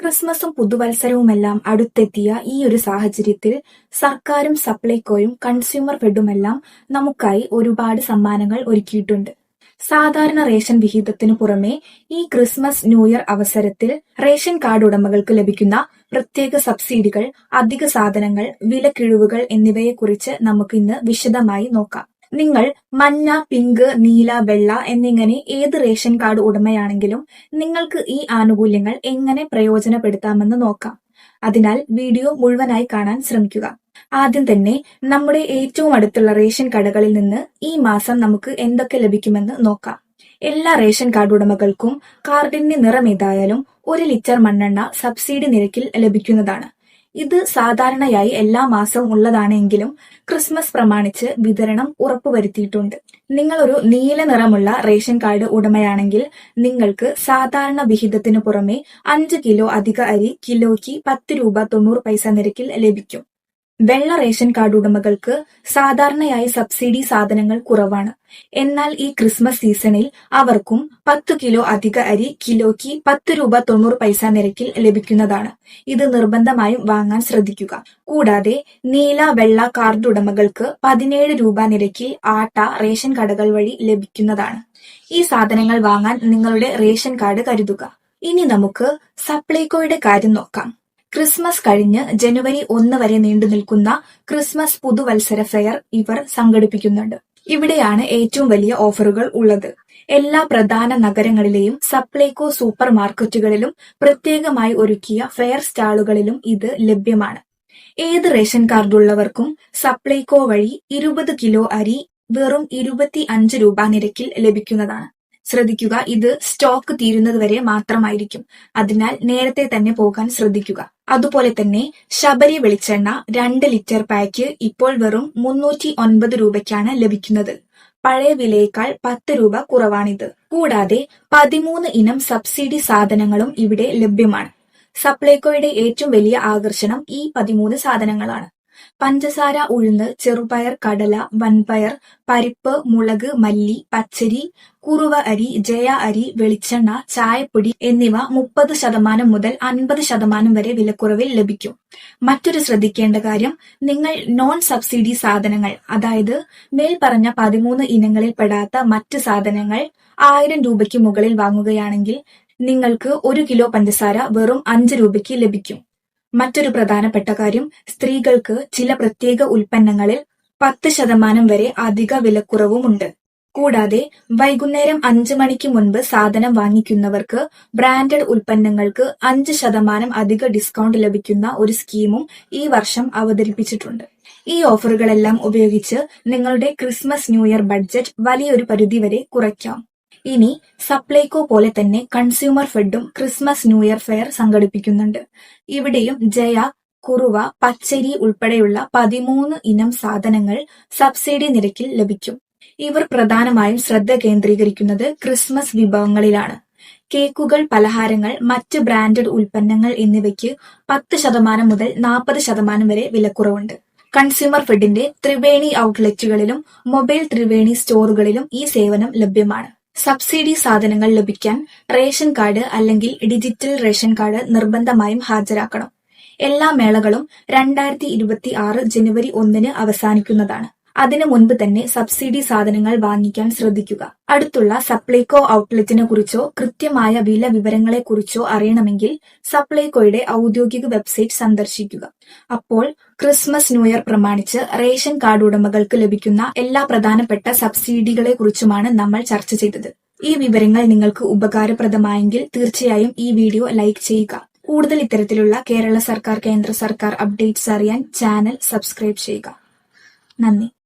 ക്രിസ്മസും പുതുവത്സരവുമെല്ലാം അടുത്തെത്തിയ ഈ ഒരു സാഹചര്യത്തിൽ സർക്കാരും സപ്ലൈകോയും കൺസ്യൂമർ ഫെഡുമെല്ലാം നമുക്കായി ഒരുപാട് സമ്മാനങ്ങൾ ഒരുക്കിയിട്ടുണ്ട്. സാധാരണ റേഷൻ വിഹിതത്തിനു പുറമെ ഈ ക്രിസ്മസ് ന്യൂ ഇയർ അവസരത്തിൽ റേഷൻ കാർഡ് ഉടമകൾക്ക് ലഭിക്കുന്ന പ്രത്യേക സബ്സിഡികൾ അധിക സാധനങ്ങൾ വിലക്കിഴിവുകൾ എന്നിവയെക്കുറിച്ച് നമുക്ക് ഇന്ന് വിശദമായി നോക്കാം. നിങ്ങൾ മഞ്ഞ പിങ്ക് നീല വെള്ള എന്നിങ്ങനെ ഏത് റേഷൻ കാർഡ് ഉടമയാണെങ്കിലും നിങ്ങൾക്ക് ഈ ആനുകൂല്യങ്ങൾ എങ്ങനെ പ്രയോജനപ്പെടുത്താമെന്ന് നോക്കാം. അതിനാൽ വീഡിയോ മുഴുവനായി കാണാൻ ശ്രമിക്കുക. ആദ്യം തന്നെ നമ്മുടെ ഏറ്റവും അടുത്തുള്ള റേഷൻ കടകളിൽ നിന്ന് ഈ മാസം നമുക്ക് എന്തൊക്കെ ലഭിക്കുമെന്ന് നോക്കാം. എല്ലാ റേഷൻ കാർഡ് ഉടമകൾക്കും കാർഡിന്റെ നിറം ഏതായാലും ഒരു ലിറ്റർ മണ്ണെണ്ണ സബ്സിഡി നിരക്കിൽ ലഭിക്കുന്നതാണ്. ഇത് സാധാരണയായി എല്ലാ മാസവും ഉള്ളതാണെങ്കിലും ക്രിസ്മസ് പ്രമാണിച്ച് വിതരണം ഉറപ്പുവരുത്തിയിട്ടുണ്ട്. നിങ്ങളൊരു നീല നിറമുള്ള റേഷൻ കാർഡ് ഉടമയാണെങ്കിൽ നിങ്ങൾക്ക് സാധാരണ വിഹിതത്തിനു പുറമെ അഞ്ച് കിലോ അധിക അരി കിലോയ്ക്ക് പത്ത് രൂപ തൊണ്ണൂറ് പൈസ നിരക്കിൽ ലഭിക്കും. വെള്ള റേഷൻ കാർഡ് ഉടമകൾക്ക് സാധാരണയായി സബ്സിഡി സാധനങ്ങൾ കുറവാണ്. എന്നാൽ ഈ ക്രിസ്മസ് സീസണിൽ അവർക്കും പത്ത് കിലോ അധിക അരി കിലോയ്ക്ക് പത്ത് രൂപ തൊണ്ണൂറ് പൈസ നിരക്കിൽ ലഭിക്കുന്നതാണ്. ഇത് നിർബന്ധമായും വാങ്ങാൻ ശ്രദ്ധിക്കുക. കൂടാതെ നീല വെള്ള കാർഡ് ഉടമകൾക്ക് പതിനേഴ് രൂപ നിരക്കിൽ ആട്ട റേഷൻ കടകൾ വഴി ലഭിക്കുന്നതാണ്. ഈ സാധനങ്ങൾ വാങ്ങാൻ നിങ്ങളുടെ റേഷൻ കാർഡ് കരുതുക. ഇനി നമുക്ക് സപ്ലൈകോയുടെ കാര്യം നോക്കാം. ക്രിസ്മസ് കഴിഞ്ഞ് ജനുവരി ഒന്ന് വരെ നീണ്ടുനിൽക്കുന്ന ക്രിസ്മസ് പുതുവത്സര ഫെയർ ഇവർ സംഘടിപ്പിക്കുന്നുണ്ട്. ഇവിടെയാണ് ഏറ്റവും വലിയ ഓഫറുകൾ ഉള്ളത്. എല്ലാ പ്രധാന നഗരങ്ങളിലെയും സപ്ലൈകോ സൂപ്പർ മാർക്കറ്റുകളിലും പ്രത്യേകമായി ഒരുക്കിയ ഫെയർ സ്റ്റാളുകളിലും ഇത് ലഭ്യമാണ്. ഏത് റേഷൻ കാർഡുള്ളവർക്കും സപ്ലൈകോ വഴി ഇരുപത് കിലോ അരി വെറും ഇരുപത്തി അഞ്ച് രൂപ നിരക്കിൽ ലഭിക്കുന്നതാണ്. ശ്രദ്ധിക്കുക. ഇത് സ്റ്റോക്ക് തീരുന്നത് വരെ മാത്രമായിരിക്കും. അതിനാൽ നേരത്തെ തന്നെ പോകാൻ ശ്രദ്ധിക്കുക. അതുപോലെ തന്നെ ശബരി വെളിച്ചെണ്ണ രണ്ട് ലിറ്റർ പാക്ക് ഇപ്പോൾ വെറും മുന്നൂറ്റി ഒൻപത് രൂപയ്ക്കാണ് ലഭിക്കുന്നത്. പഴയ വിലയേക്കാൾ പത്ത് രൂപ കുറവാണിത്. കൂടാതെ പതിമൂന്ന് ഇനം സബ്സിഡി സാധനങ്ങളും ഇവിടെ ലഭ്യമാണ്. സപ്ലൈകോയുടെ ഏറ്റവും വലിയ ആകർഷണം ഈ പതിമൂന്ന് സാധനങ്ങളാണ്. പഞ്ചസാര ഉഴുന്ന് ചെറുപയർ കടല വൻപയർ പരിപ്പ് മുളക് മല്ലി പച്ചരി കുറുവ അരി ജയ അരി വെളിച്ചെണ്ണ ചായപ്പൊടി എന്നിവ മുപ്പത് ശതമാനം മുതൽ അൻപത് ശതമാനം വരെ വിലക്കുറവിൽ ലഭിക്കും. മറ്റൊരു ശ്രദ്ധിക്കേണ്ട കാര്യം നിങ്ങൾ നോൺ സബ്സിഡി സാധനങ്ങൾ അതായത് മേൽ പറഞ്ഞ പതിമൂന്ന് ഇനങ്ങളിൽ പെടാത്ത മറ്റ് സാധനങ്ങൾ ആയിരം രൂപയ്ക്ക് മുകളിൽ വാങ്ങുകയാണെങ്കിൽ നിങ്ങൾക്ക് ഒരു കിലോ പഞ്ചസാര വെറും അഞ്ച് രൂപയ്ക്ക് ലഭിക്കും. മറ്റൊരു പ്രധാനപ്പെട്ട കാര്യം സ്ത്രീകൾക്ക് ചില പ്രത്യേക ഉൽപ്പന്നങ്ങളിൽ പത്ത് ശതമാനം വരെ അധിക വിലക്കുറവുമുണ്ട്. കൂടാതെ വൈകുന്നേരം അഞ്ച് മണിക്ക് മുൻപ് സാധനം വാങ്ങിക്കുന്നവർക്ക് ബ്രാൻഡഡ് ഉൽപ്പന്നങ്ങൾക്ക് അഞ്ച് ശതമാനം അധിക ഡിസ്കൗണ്ട് ലഭിക്കുന്ന ഒരു സ്കീമും ഈ വർഷം അവതരിപ്പിച്ചിട്ടുണ്ട്. ഈ ഓഫറുകളെല്ലാം ഉപയോഗിച്ച് നിങ്ങളുടെ ക്രിസ്മസ് ന്യൂ ഇയർ ബഡ്ജറ്റ് വലിയൊരു പരിധിവരെ കുറയ്ക്കാം. ഇനി സപ്ലൈകോ പോലെ തന്നെ കൺസ്യൂമർ ഫെഡും ക്രിസ്മസ് ന്യൂ ഇയർ ഫെയർ സംഘടിപ്പിക്കുന്നുണ്ട്. ഇവിടെയും ജയ കുറുവ പച്ചരി ഉൾപ്പെടെയുള്ള പതിമൂന്ന് ഇനം സാധനങ്ങൾ സബ്സിഡി നിരക്കിൽ ലഭിക്കും. ഇവർ പ്രധാനമായും ശ്രദ്ധ കേന്ദ്രീകരിക്കുന്നത് ക്രിസ്മസ് വിഭവങ്ങളിലാണ്. കേക്കുകൾ പലഹാരങ്ങൾ മറ്റ് ബ്രാൻഡഡ് ഉൽപ്പന്നങ്ങൾ എന്നിവയ്ക്ക് പത്ത് ശതമാനം മുതൽ നാൽപ്പത് ശതമാനം വരെ വിലക്കുറവുണ്ട്. കൺസ്യൂമർ ഫെഡിന്റെ ത്രിവേണി ഔട്ട്ലെറ്റുകളിലും മൊബൈൽ ത്രിവേണി സ്റ്റോറുകളിലും ഈ സേവനം ലഭ്യമാണ്. സബ്സിഡി സാധനങ്ങൾ ലഭിക്കാൻ റേഷൻ കാർഡ് അല്ലെങ്കിൽ ഡിജിറ്റൽ റേഷൻ കാർഡ് നിർബന്ധമായും ഹാജരാക്കണം. എല്ലാ മേളകളും രണ്ടായിരത്തി ഇരുപത്തി ആറ് ജനുവരി ഒന്നിന് അവസാനിക്കുന്നതാണ്. അതിനു മുൻപ് തന്നെ സബ്സിഡി സാധനങ്ങൾ വാങ്ങിക്കാൻ ശ്രദ്ധിക്കുക. അടുത്തുള്ള സപ്ലൈകോ ഔട്ട്ലെറ്റിനെ കുറിച്ചോ കൃത്യമായ വില വിവരങ്ങളെ കുറിച്ചോ അറിയണമെങ്കിൽ സപ്ലൈകോയുടെ ഔദ്യോഗിക വെബ്സൈറ്റ് സന്ദർശിക്കുക. അപ്പോൾ ക്രിസ്മസ് ന്യൂ ഇയർ പ്രമാണിച്ച് റേഷൻ കാർഡ് ഉടമകൾക്ക് ലഭിക്കുന്ന എല്ലാ പ്രധാനപ്പെട്ട സബ്സിഡികളെ കുറിച്ചുമാണ് നമ്മൾ ചർച്ച ചെയ്തത്. ഈ വിവരങ്ങൾ നിങ്ങൾക്ക് ഉപകാരപ്രദമായെങ്കിൽ തീർച്ചയായും ഈ വീഡിയോ ലൈക്ക് ചെയ്യുക. കൂടുതൽ ഇത്തരത്തിലുള്ള കേരള സർക്കാർ കേന്ദ്ര സർക്കാർ അപ്ഡേറ്റ്സ് അറിയാൻ ചാനൽ സബ്സ്ക്രൈബ് ചെയ്യുക. നന്ദി.